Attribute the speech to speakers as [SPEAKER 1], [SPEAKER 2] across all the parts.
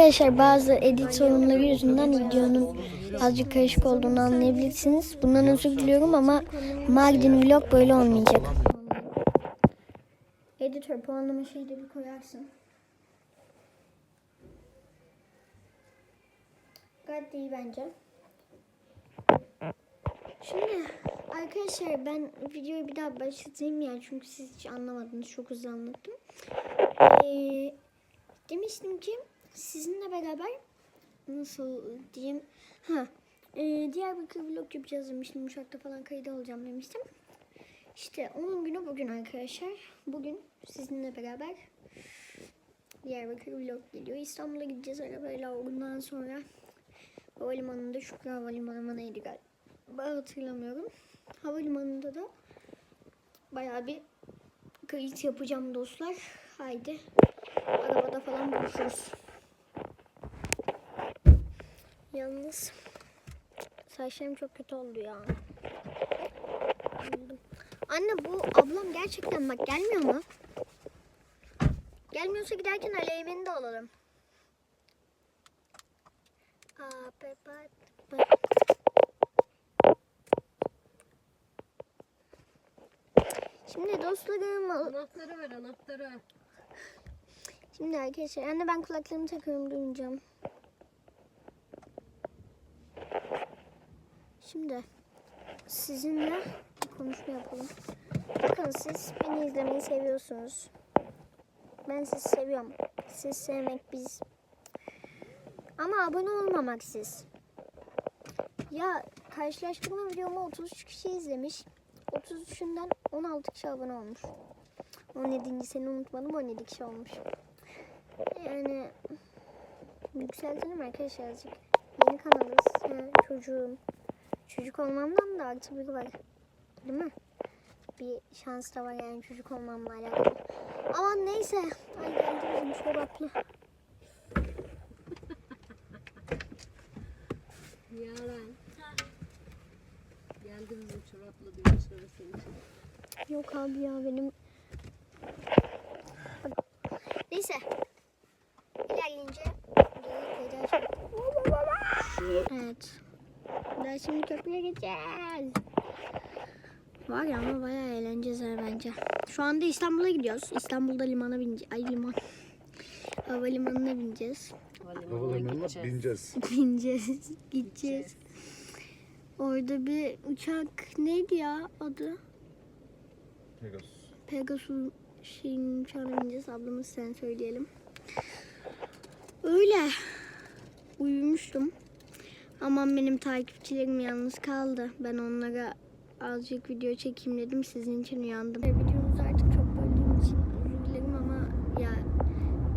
[SPEAKER 1] Arkadaşlar bazı edit sorunları yüzünden videonun azıcık karışık olduğunu anlayabilirsiniz. Bundan özür diliyorum ama Mardin vlog böyle olmayacak. Editör puanlama şeyleri koyarsın. Gayet de iyi bence. Şimdi arkadaşlar ben videoyu bir daha başlatayım yani çünkü siz hiç anlamadınız çok hızlı anlattım. Ee, demiştim ki sizinle beraber nasıl diyeyim ha e, Diyarbakır vlog yapacağız demiştim uçakta falan kayıt alacağım demiştim. İşte onun günü bugün arkadaşlar. Bugün sizinle beraber Diyarbakır vlog geliyor. İstanbul'a gideceğiz arabayla ondan sonra havalimanında Şükrü Havalimanı mı neydi galiba hatırlamıyorum. Havalimanında da bayağı bir kayıt yapacağım dostlar. Haydi arabada falan buluşuruz. Yalnız saçlarım çok kötü oldu ya. Anne bu ablam gerçekten bak gelmiyor mu? Gelmiyorsa giderken Aleymen'i de alalım. Aa. Şimdi dostlarım
[SPEAKER 2] Anahtarı ver anahtarı.
[SPEAKER 1] Şimdi arkadaşlar anne ben kulaklarımı takıyorum duymayacağım. Şimdi sizinle bir konuşma yapalım. Bakın siz beni izlemeyi seviyorsunuz. Ben sizi seviyorum. Siz sevmek biz. Ama abone olmamak siz. Ya karşılaştırma videomu 33 kişi izlemiş. 33'ünden 16 kişi abone olmuş. 17. seni unutmadım 17 kişi olmuş. Yani yükseltelim arkadaşlar azıcık. Yeni kanalız. Ha, çocuğum. Çocuk olmamdan da artı bir var. Değil mi? Bir şans da var yani çocuk olmamla alakalı. Ama neyse. Ay geldi bizim çoraplı.
[SPEAKER 2] Yaren. Geldi bizim çorapla bir dışarı senin için.
[SPEAKER 1] Yok abi ya benim. Neyse. İlerleyince gelir kaydı Evet. Daha şimdi köprüye geçeceğiz. Var ya ama bayağı eğleneceğiz bence. Şu anda İstanbul'a gidiyoruz. İstanbul'da limana bineceğiz. Ay liman. Havalimanına bineceğiz.
[SPEAKER 2] Havalimanına gideceğiz.
[SPEAKER 3] bineceğiz.
[SPEAKER 1] Bineceğiz. Gideceğiz. Orada bir uçak neydi ya adı?
[SPEAKER 3] Pegasus.
[SPEAKER 1] Pegasus şeyin uçağına bineceğiz. Ablamız sen söyleyelim. Öyle. Uyumuştum. Ama benim takipçilerim yalnız kaldı. Ben onlara azıcık video çekeyim dedim. Sizin için uyandım. Videomuzu artık çok böldüğüm için özür dilerim ama ya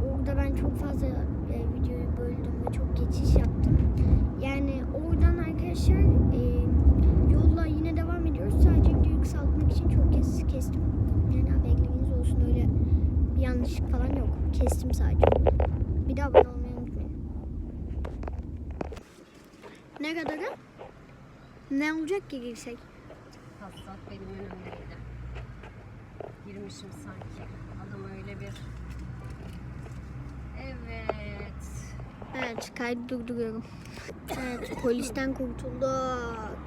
[SPEAKER 1] orada ben çok fazla e, videoyu böldüm ve çok geçiş yaptım. Yani oradan arkadaşlar e, yolla yine devam ediyoruz. Sadece videoyu kısaltmak için çok kez kestim. Yani haberleriniz olsun öyle bir yanlışlık falan yok. Kestim sadece. Bir daha abone olmayı unutmayın. Ne kadar? Ne olacak ki girsek?
[SPEAKER 2] Passat benim önümdeydi. Girmişim sanki. Adam öyle bir... Evet.
[SPEAKER 1] Evet kaydı durduruyorum. Evet polisten kurtulduk.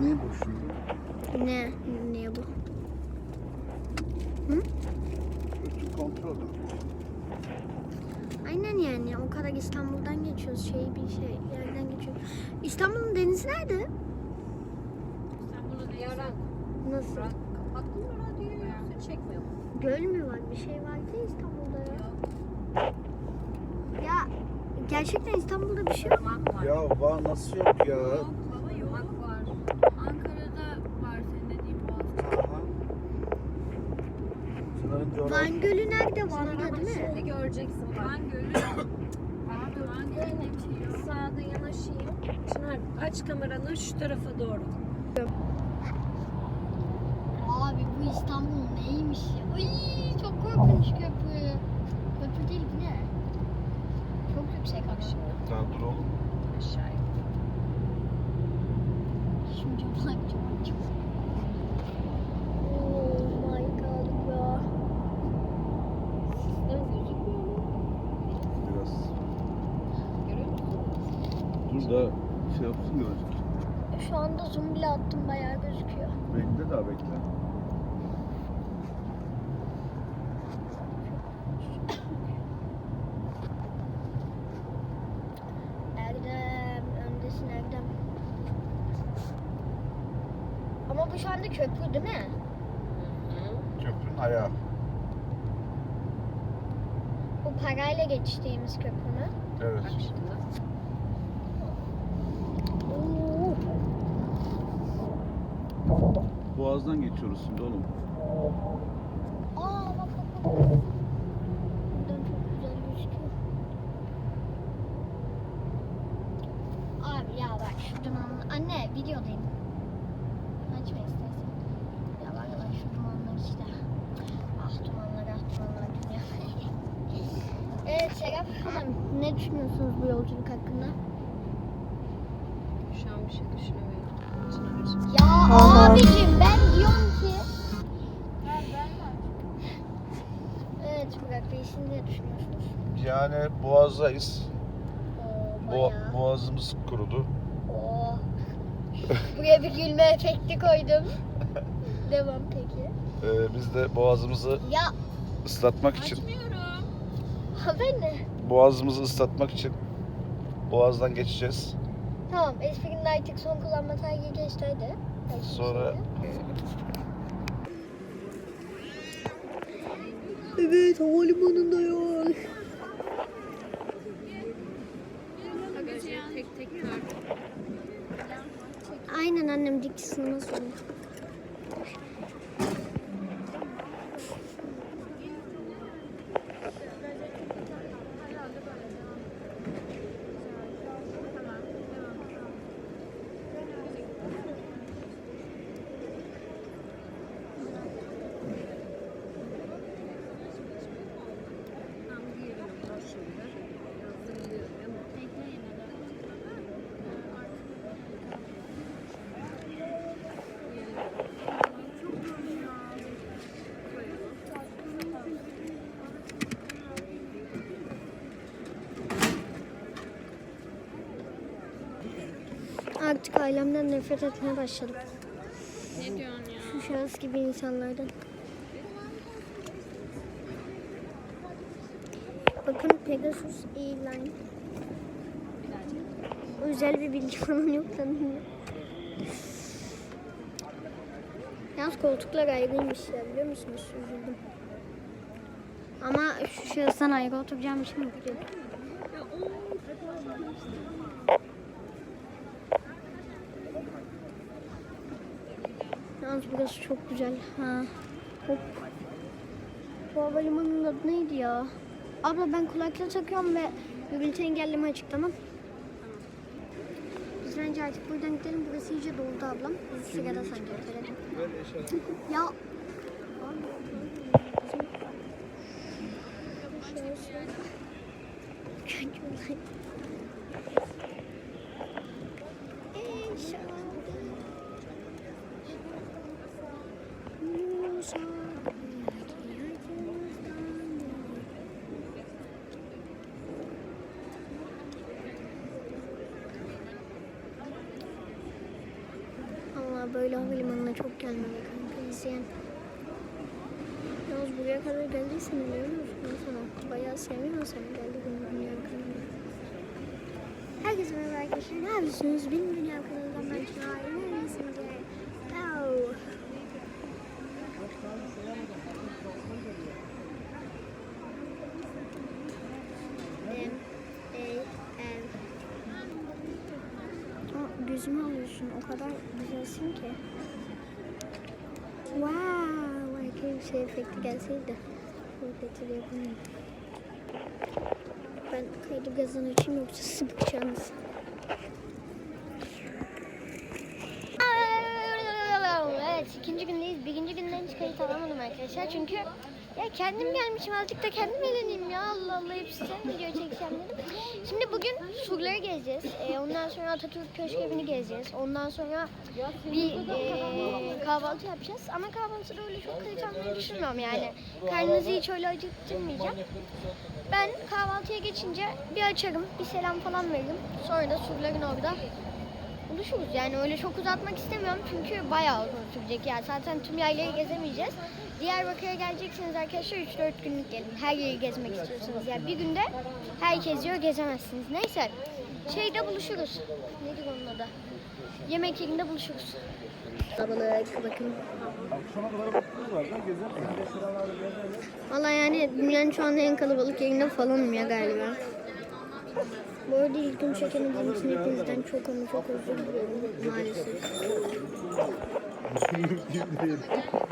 [SPEAKER 3] Niye bu şimdi?
[SPEAKER 1] Ne? Ne bu?
[SPEAKER 3] Bütün kontrol.
[SPEAKER 1] Aynen yani o kadar İstanbul'dan geçiyoruz şey bir şey yerden geçiyoruz. İstanbul'un denizi nerede?
[SPEAKER 2] Da Yaren.
[SPEAKER 1] Nasıl?
[SPEAKER 2] Kapattın mı radyoyu yoksa çekmiyor mu?
[SPEAKER 1] Göl mü var? Bir şey vardı ya İstanbul'da ya. Ya gerçekten İstanbul'da bir şey yok.
[SPEAKER 2] Var.
[SPEAKER 3] Ya var nasıl yok ya?
[SPEAKER 2] Yok baba yok. Mak var.
[SPEAKER 4] Ankara'da var senin dediğin Boğaziçi.
[SPEAKER 3] Aha. Çınar'ın coğrafya.
[SPEAKER 1] Van Gölü nerede? Van'da değil mi?
[SPEAKER 2] şimdi göreceksin.
[SPEAKER 4] Van Gölü. Van Gölü ne geçiyor?
[SPEAKER 2] Sağda yanaşayım. Çınar aç kameranı şu tarafa doğru.
[SPEAKER 1] Abi bu İstanbul neymiş ya? Ay çok korkunç köprü. Köprü değil bu ne? Çok yüksek akşam.
[SPEAKER 3] Daha dur oğlum.
[SPEAKER 2] Aşağıya.
[SPEAKER 1] Şimdi bak çok çok.
[SPEAKER 3] Şurada şey yapsın görecek.
[SPEAKER 1] Şu anda zoom bile attım bayağı gözüküyor.
[SPEAKER 3] Bekle daha bekle.
[SPEAKER 1] Erdem, öndesin Erdem. Ama bu şu anda köprü değil mi?
[SPEAKER 3] Köprünün ayağı.
[SPEAKER 1] Bu parayla geçtiğimiz köprü mü?
[SPEAKER 3] Evet.
[SPEAKER 2] Bak şimdi.
[SPEAKER 3] Boğazdan geçiyoruz şimdi oğlum.
[SPEAKER 1] Aa bak bak bak. Buradan çok güzel gözüküyor. Abi ya bak şu dumanlı... Anne videodayım. Açma istersen. Ya bak bak şu dumanlar işte. Ah dumanlar ah dumanlar dünya. evet Serap Hanım ne düşünüyorsunuz bu yolculuk
[SPEAKER 2] bir şey düşünemiyorum.
[SPEAKER 1] Ya abicim ben diyorum ki... Evet Burak Bey siz ne düşünüyorsunuz?
[SPEAKER 3] Yani boğazdayız.
[SPEAKER 1] Oo,
[SPEAKER 3] Bo
[SPEAKER 1] bayağı.
[SPEAKER 3] boğazımız kurudu.
[SPEAKER 1] Oo. Buraya bir gülme efekti koydum. Devam peki.
[SPEAKER 3] Ee, biz de boğazımızı
[SPEAKER 1] Ya
[SPEAKER 3] ıslatmak için,
[SPEAKER 2] Açmıyorum.
[SPEAKER 1] ha ben de.
[SPEAKER 3] boğazımızı ıslatmak için boğazdan geçeceğiz.
[SPEAKER 1] Tamam esprinin artık son kullanma tarihi geçti hadi. Hadi
[SPEAKER 3] Sonra.
[SPEAKER 1] Evet havalimanında
[SPEAKER 2] kar.
[SPEAKER 1] Aynen annem dik sınıma sorun. Artık ailemden nefret etmeye başladım.
[SPEAKER 2] Ne diyorsun ya?
[SPEAKER 1] Şu şahıs gibi insanlardan. Bakın Pegasus Airline. Özel bir bilgi falan yok sanırım. Yalnız koltuklar ayrıymış ya biliyor musunuz? Üzüldüm. Ama şu şahıstan ayrı oturacağım için mutluyum. Yalnız burası çok güzel. Ha. Hop. Bu havalimanının adı neydi ya? Abla ben kulaklığı takıyorum ve gürültü engelleme açık tamam. Biz bence artık buradan gidelim. Burası iyice doldu ablam. Biz sigara sanki öteledim. ya. Allah böyle havalimanına çok gelmedi kanka izleyen. Yalnız buraya kadar geldiysen biliyor musun sana? Bayağı sevmiyorsan geldi benim dünya kanalına. Herkese merhaba arkadaşlar. Ne yapıyorsunuz? Benim dünya kanalından ben Çınar. Neredesiniz? Hello. Em, ey, em. Aa, alıyorsun. O kadar güzelsin ki. Wow. Belki bir şey efekti gelseydi. Efekti yapamıyorum. Ben kaydı gazını açayım yoksa sizi. Evet ikinci gündeyiz. Birinci günden hiç kayıt alamadım arkadaşlar. Çünkü ya kendim gelmişim azıcık da kendim eğleneyim ya. Allah Allah hepsi sen video çekeceğim dedim. Şimdi bugün surları gezeceğiz. Ee, ondan sonra Atatürk Köşkevi'ni gezeceğiz. Ondan sonra bir e, kahvaltı yapacağız. Ama kahvaltıda öyle çok almayı düşünmüyorum yani. Karnınızı hiç öyle acıktırmayacağım. Ben kahvaltıya geçince bir açarım, bir selam falan veririm. Sonra da surların orada buluşuruz. Yani öyle çok uzatmak istemiyorum çünkü bayağı uzun sürecek. Yani zaten tüm yaylayı gezemeyeceğiz. Diyarbakır'a geleceksiniz arkadaşlar 3-4 günlük gelin. Her yeri gezmek istiyorsanız. Yani bir günde herkes diyor gezemezsiniz. Neyse şeyde buluşuruz. Nedir onun adı? Yemek yerinde buluşuruz. Arabalara bakın. Valla yani dünyanın şu anda en kalabalık yerinde falanım ya galiba. Bu arada ilk gün çekemediğim için hepinizden çok ama çok özür diliyorum maalesef.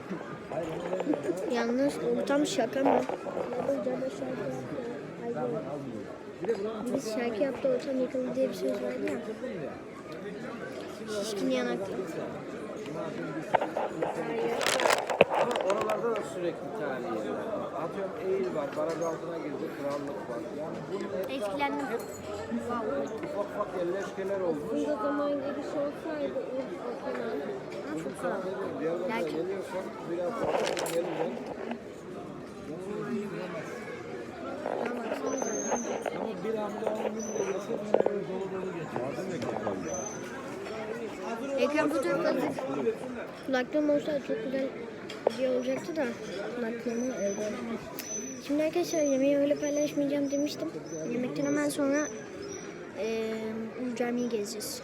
[SPEAKER 1] Yalnız ortam şaka mı? Biz şarkı yaptı ortam yıkıldı diye bir söz vardı ya. Şişkin yanaklı.
[SPEAKER 5] Ama oralarda da sürekli var. Atıyorum Eğil var, baraj altına girdi, krallık var. Yani bunun
[SPEAKER 1] Etkilendim.
[SPEAKER 5] ufak ufak yerleşkeler olmuş.
[SPEAKER 2] Bunda zaman geliş olsaydı Urfa falan.
[SPEAKER 5] Çok geçer.
[SPEAKER 1] Ekran fotoğrafı. Kulaklığım olsa çok güzel video olacaktı da kulaklığımı evde. Şimdi arkadaşlar yemeği öyle paylaşmayacağım demiştim. Yemekten hemen sonra Ulu Cami'yi gezeceğiz.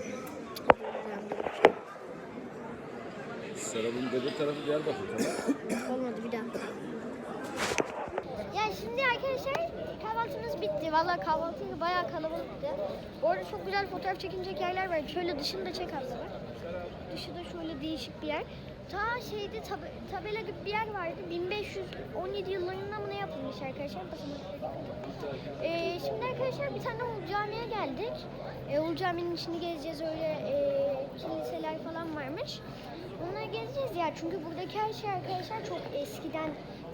[SPEAKER 5] Serap'ın bebe tarafı Diyarbakır tamam.
[SPEAKER 1] Olmadı bir daha. Ya şimdi arkadaşlar kahvaltımız bitti. Valla kahvaltı bayağı kalabalıktı. Bu arada çok güzel fotoğraf çekilecek yerler var. Şöyle dışında çek abla. Dışı da şöyle değişik bir yer. Ta şeyde tab- tabela gibi bir yer vardı. 1517 yıllarında mı ne yapılmış arkadaşlar? Bakın. Ee, şimdi arkadaşlar bir tane Ulu Cami'ye geldik. Ee, Ulu Cami'nin içini gezeceğiz öyle e, kiliseler falan varmış. Onları gezeceğiz ya çünkü buradaki her şey arkadaşlar çok eskiden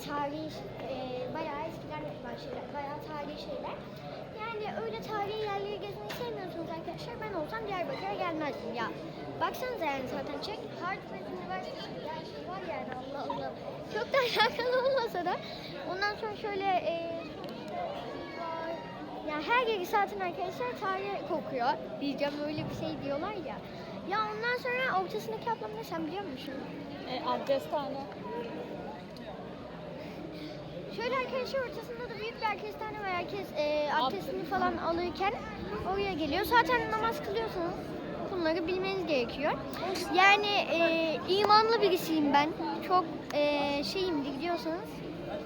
[SPEAKER 1] tarihi, e, bayağı eskiden yapılan şeyler, bayağı tarihi şeyler. Yani öyle tarihi yerleri gezmeyi sevmiyorsunuz arkadaşlar. Ben olsam Diyarbakır'a gelmezdim ya. Baksanıza yani zaten çek. Harvard Üniversitesi her şey var yani Allah Allah. Çok da alakalı olmasa da. Ondan sonra şöyle e. Yani her yeri zaten arkadaşlar tarih kokuyor. Diyeceğim öyle bir şey diyorlar ya. Ya ondan sonra ortasındaki ablam ne sen biliyor musun?
[SPEAKER 2] E, abdesthane.
[SPEAKER 1] Şöyle arkadaşlar ortasında da büyük bir abdesthane var. Herkes e, abdestini falan alırken oraya geliyor. Zaten namaz kılıyorsanız bunları bilmeniz gerekiyor. Yani e, imanlı birisiyim ben. Çok e, şeyimdir diyorsanız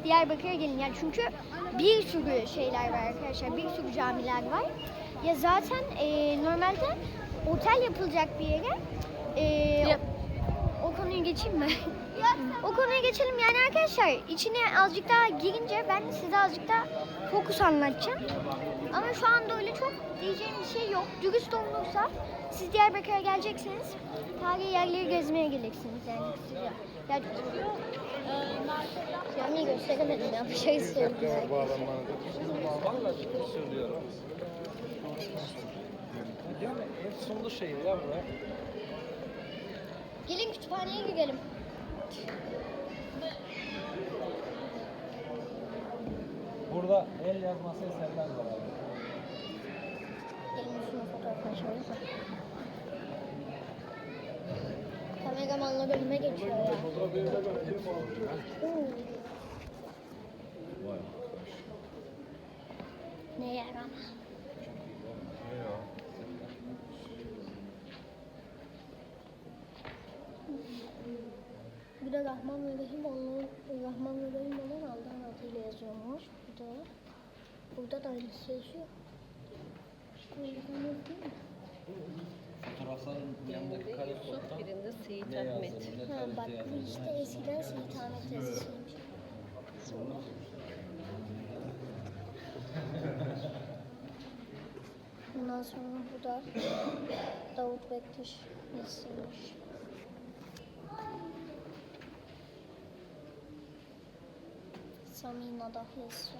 [SPEAKER 1] Diyarbakır'a gelin. Yani çünkü bir sürü şeyler var arkadaşlar. Bir sürü camiler var. Ya zaten e, normalde otel yapılacak bir yere e, o konuyu geçeyim mi? o konuya geçelim yani arkadaşlar içine azıcık daha girince ben size azıcık daha fokus anlatacağım. Ama şu anda öyle çok diyeceğim bir şey yok. Dürüst olunursa siz Diyarbakır'a geleceksiniz. Tarihi yerleri gezmeye geleceksiniz yani kısaca. Ya, Camiyi gösteremedim ya bir şey söyledim.
[SPEAKER 5] Vallahi ciddi söylüyorum. Yani efsunlu şehir ya bura.
[SPEAKER 1] Gelin kütüphaneye gidelim.
[SPEAKER 5] Burada el yazması eserler var abi.
[SPEAKER 1] Gelin fotoğrafını şöyle. Kameramanla bölüme geçiyor ya. Oo. Ne yer ama. Bir de Rahman ve Rahim onun Rahman ve Rahim olan Allah'ın adıyla yazıyormuş. Bu da burada da aynısı yazıyor. Mi?
[SPEAKER 5] Fotoğrafların yanındaki kare koddan
[SPEAKER 2] Birinde Seyit
[SPEAKER 5] ne
[SPEAKER 2] Ahmet.
[SPEAKER 1] Ha bak
[SPEAKER 5] tarihte
[SPEAKER 1] bu işte eskiden Seyit Ahmet yazısıymış. Ondan sonra bu da Davut Bektaş yazısıymış. Sami Nadah yazısı.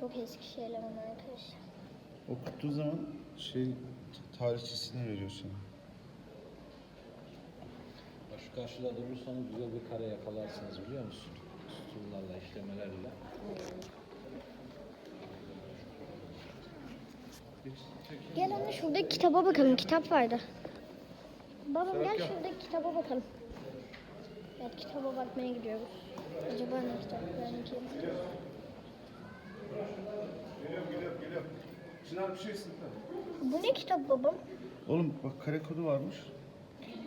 [SPEAKER 1] Çok eski şeyler onlar arkadaşlar.
[SPEAKER 3] Okuttuğu zaman şey tarihçesini veriyor sana.
[SPEAKER 5] Bak Şu karşıda durursanız güzel bir kare yakalarsınız biliyor musun? Sütunlarla, işlemelerle.
[SPEAKER 1] Gel anne şurada kitaba bakalım. Kitap vardı. Babam gel şurada kitaba bakalım. Evet kitaba bakmaya gidiyoruz. Acaba ne kitap? Belki.
[SPEAKER 3] Geliyorum geliyorum geliyorum. Çınar bir şey ısıtma.
[SPEAKER 1] Bu ne kitap babam?
[SPEAKER 3] Oğlum bak kare kodu varmış.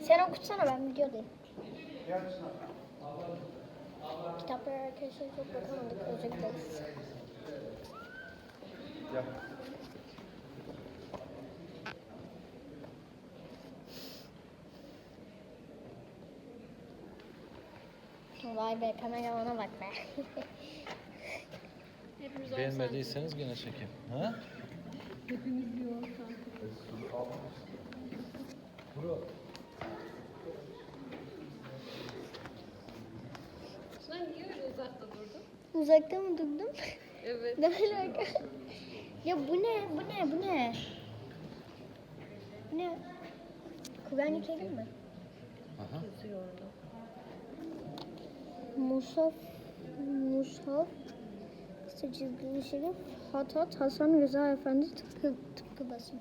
[SPEAKER 1] Sen okutsana ben videodayım.
[SPEAKER 3] Gel Çınar.
[SPEAKER 1] Kitaplara arkadaşlar çok bakamadık. Özür dileriz.
[SPEAKER 3] Gel.
[SPEAKER 1] Vay be kameramana bak be.
[SPEAKER 4] Hepimiz
[SPEAKER 5] Beğenmediyseniz gene çekeyim. Ha?
[SPEAKER 2] Hepimiz yoğun.
[SPEAKER 5] Bro.
[SPEAKER 2] Sen niye öyle uzakta durdun?
[SPEAKER 1] Uzakta mı durdum?
[SPEAKER 2] Evet.
[SPEAKER 1] ne alaka? Ya bu ne? Bu ne? Bu ne? Bu ne? Kur'an-ı Kerim mi?
[SPEAKER 5] Aha.
[SPEAKER 2] Yazıyor orada.
[SPEAKER 1] Kısa çizgili şerif, Hatat, Hasan Rıza Efendi tıpkı, tıpkı basın.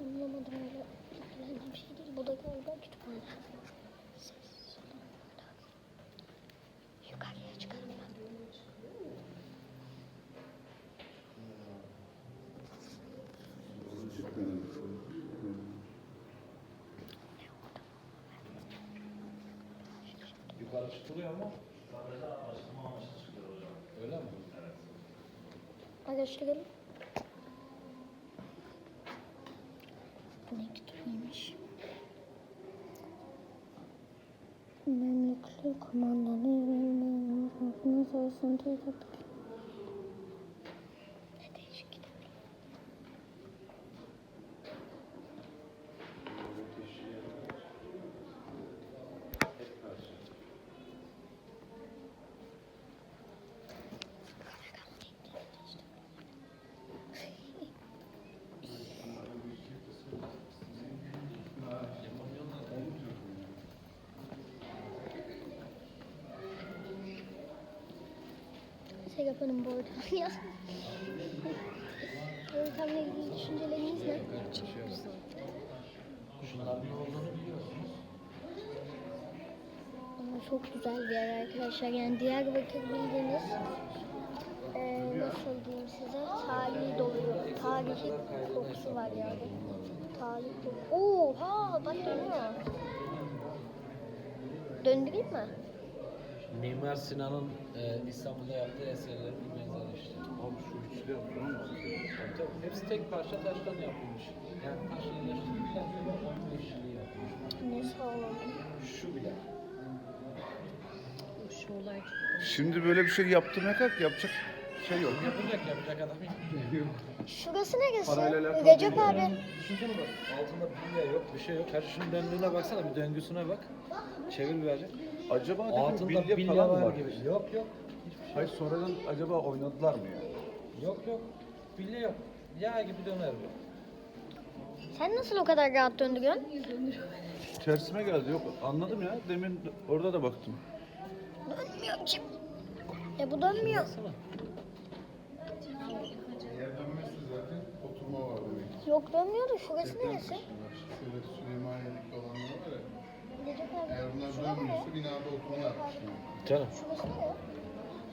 [SPEAKER 1] Anlamadım öyle ilgilendiğim şey değil. Bu da galiba kütüphane. Yukarıya.
[SPEAKER 5] Yukarı çıkılıyor mu? Öyle mi?
[SPEAKER 1] Araştıralım. Bu ne kitabıymış? Memlükli kumandanı memlükli sayısını teyit Serap Hanım bu ortam ya. Ortamla ilgili düşünceleriniz ne?
[SPEAKER 5] Şunların ne olduğunu biliyorsunuz.
[SPEAKER 1] Çok güzel bir yer arkadaşlar. Yani Diyarbakır bildiğiniz eee nasıl diyeyim size tarihi doluyor. Tarihi kokusu var yani. Tarih dolu. Oha bak dönüyor. Döndüreyim mi?
[SPEAKER 5] Mimar Sinan'ın e, İstanbul'da yaptığı eserlerin bir benzeri işte.
[SPEAKER 3] Abi şu üçlü yapıyor musun?
[SPEAKER 5] Tabii tabii. Hepsi tek parça taştan yapılmış. Yani taş yerleştirdikten sonra onun işçiliği yapılmış.
[SPEAKER 1] Ne sağlam.
[SPEAKER 5] Şu bile.
[SPEAKER 2] Şu olay
[SPEAKER 3] Şimdi böyle bir şey yaptırmaya kalk yapacak şey yok.
[SPEAKER 5] Yapacak yapacak adam yok.
[SPEAKER 1] Şurası neresi?
[SPEAKER 3] Parayla alakalı
[SPEAKER 1] Recep
[SPEAKER 3] değil
[SPEAKER 1] abi.
[SPEAKER 5] Düşünsene bak altında bilye yok bir şey yok. Her şunun döndüğüne baksana bir döngüsüne bak. Çevir birazcık.
[SPEAKER 3] Acaba dedim
[SPEAKER 5] Altında
[SPEAKER 3] bilye,
[SPEAKER 5] bilye
[SPEAKER 3] falan
[SPEAKER 5] var
[SPEAKER 3] var.
[SPEAKER 5] gibi. Yok yok.
[SPEAKER 3] Hayır sonradan acaba oynadılar mı ya?
[SPEAKER 5] Yok yok. Bilye yok. Yağ gibi döner bu.
[SPEAKER 1] Sen nasıl o kadar rahat döndürüyorsun?
[SPEAKER 3] Tersime geldi yok anladım ya demin orada da baktım.
[SPEAKER 1] Dönmüyor ki. Ya bu dönmüyor.
[SPEAKER 6] Eğer dönmezse zaten oturma var demek.
[SPEAKER 1] Yok dönmüyor da şurası neresi?
[SPEAKER 6] Şöyle Süleymaniye'lik olanlar var ya.
[SPEAKER 1] Recep abi.
[SPEAKER 6] Eğer bunlar dönmüyorsa binada oturma yapmışlar.
[SPEAKER 5] Canım.
[SPEAKER 1] Şurası ne?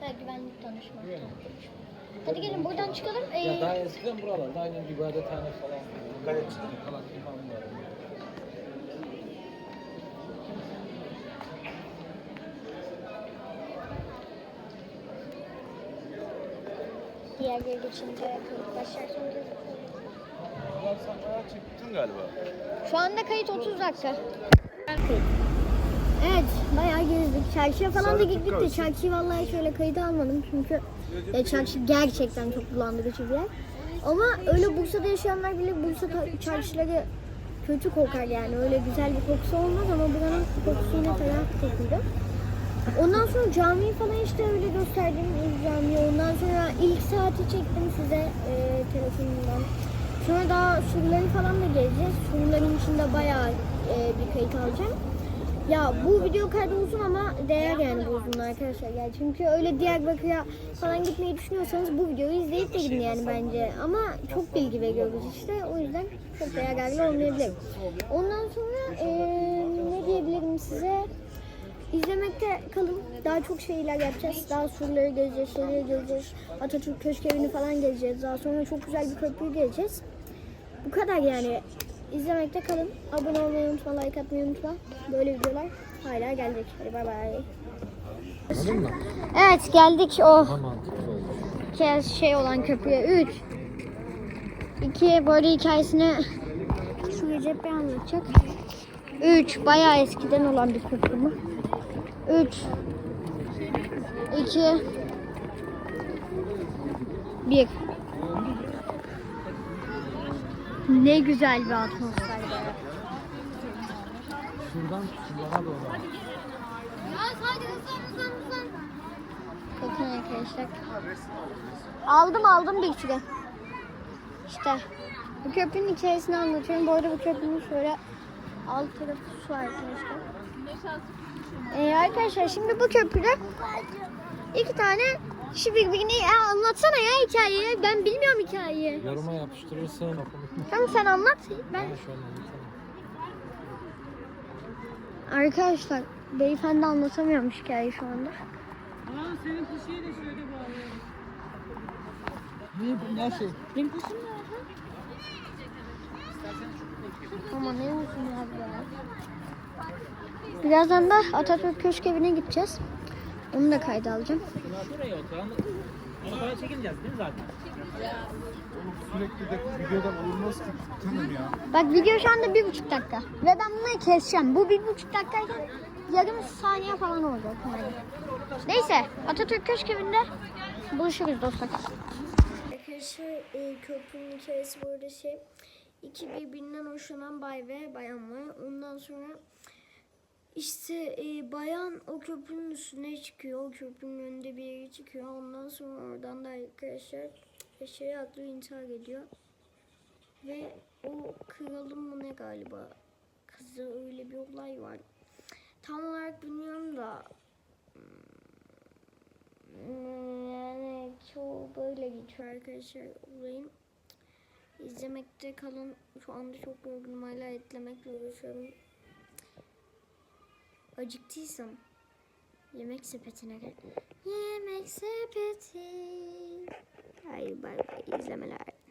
[SPEAKER 1] Ha güvenlik danışma. Hadi gelin buradan çıkalım. Ee,
[SPEAKER 5] Ya daha eskiden buralarda aynen ibadethane falan. Gayet falan imamlar.
[SPEAKER 1] diğer yere geçince başlar sonra.
[SPEAKER 3] Sen bayağı çektin galiba.
[SPEAKER 1] Şu anda kayıt 30 dakika. Evet, bayağı gezdik. Çarşıya falan da gittik de çarşıyı vallahi şöyle kayıda almadım çünkü ya çarşı gerçekten çok bulandırıcı bir yer. Ama öyle Bursa'da yaşayanlar bile Bursa çarşıları kötü kokar yani. Öyle güzel bir kokusu olmaz ama buranın kokusu yine bir kokuydu. Ondan sonra camiyi falan işte öyle gösterdim ilk camiyi. Ondan sonra ilk saati çektim size. Ee, telefonumdan. Sonra daha soruları falan da geleceğiz. Soruların içinde bayağı e, bir kayıt alacağım. Ya bu video kaydı uzun ama değer yani bu uzun arkadaşlar. Yani çünkü öyle Diyarbakır'a falan gitmeyi düşünüyorsanız bu videoyu izleyip de gidin yani bence. Ama çok bilgi veriyoruz işte. O yüzden çok değerli olmayabilir. Ondan sonra e, ne diyebilirim size? İzlemekte kalın. Daha çok şeyler yapacağız. Daha surları gezeceğiz, şeyleri gezeceğiz. Atatürk Köşk evini falan gezeceğiz. Daha sonra çok güzel bir köprüyü gezeceğiz. Bu kadar yani. İzlemekte kalın. Abone olmayı unutma, like atmayı unutma. Böyle videolar hala gelecek. Hadi bay bay. Evet geldik o kez şey olan köprüye. 3 2 böyle hikayesini şu Recep Bey anlatacak. 3 bayağı eskiden olan bir köprü mü? 3 2 1 Ne güzel bir atmosfer.
[SPEAKER 5] Şuradan bana doğru.
[SPEAKER 1] Bakın arkadaşlar. Aldım aldım bir sürü. İşte bu köprünün hikayesini anlatıyorum. Bu arada bu köprünün şöyle alt tarafı su arkadaşlar. Ee, arkadaşlar şimdi bu köprüde iki tane birbirini ya anlatsana ya hikayeyi. Ben bilmiyorum hikayeyi.
[SPEAKER 5] Yoruma yapıştırırsın.
[SPEAKER 1] Tamam sen anlat. Ben
[SPEAKER 5] Ben şu an anlatamam.
[SPEAKER 1] arkadaşlar beyefendi anlatamıyormuş hikayeyi şu anda.
[SPEAKER 5] Niye bu ne şey?
[SPEAKER 1] Ama ne olsun abi ya. Birazdan da Atatürk Köşk evine gideceğiz. Onu da kayda alacağım.
[SPEAKER 7] Şuraya oturalım. Onu böyle çekileceğiz değil mi zaten?
[SPEAKER 3] Sürekli de videoda bulunmaz ki. Tamam ya.
[SPEAKER 1] Bak video şu anda bir buçuk dakika. Ve ben bunu keseceğim. Bu bir buçuk dakikayken yarım saniye falan olacak. Yani. Neyse Atatürk Köşk evinde buluşuruz dostlar. Arkadaşlar e, köprünün hikayesi burada şey. İki birbirinden hoşlanan bay ve bayan var. Sonra işte e, bayan o köprünün üstüne çıkıyor. O köprünün önünde bir yere çıkıyor. Ondan sonra oradan da arkadaşlar şey atlıyor intihar ediyor. Ve o kralın mı ne galiba kızı öyle bir olay var. Tam olarak bilmiyorum da hmm, yani çoğu böyle geçiyor arkadaşlar olayın. İzlemekte kalın. Şu anda çok yorgunum hala etlemekle uğraşıyorum. Acıktıysam yemek sepetine gel. Yemek sepeti. Hayır bay bay izlemeler.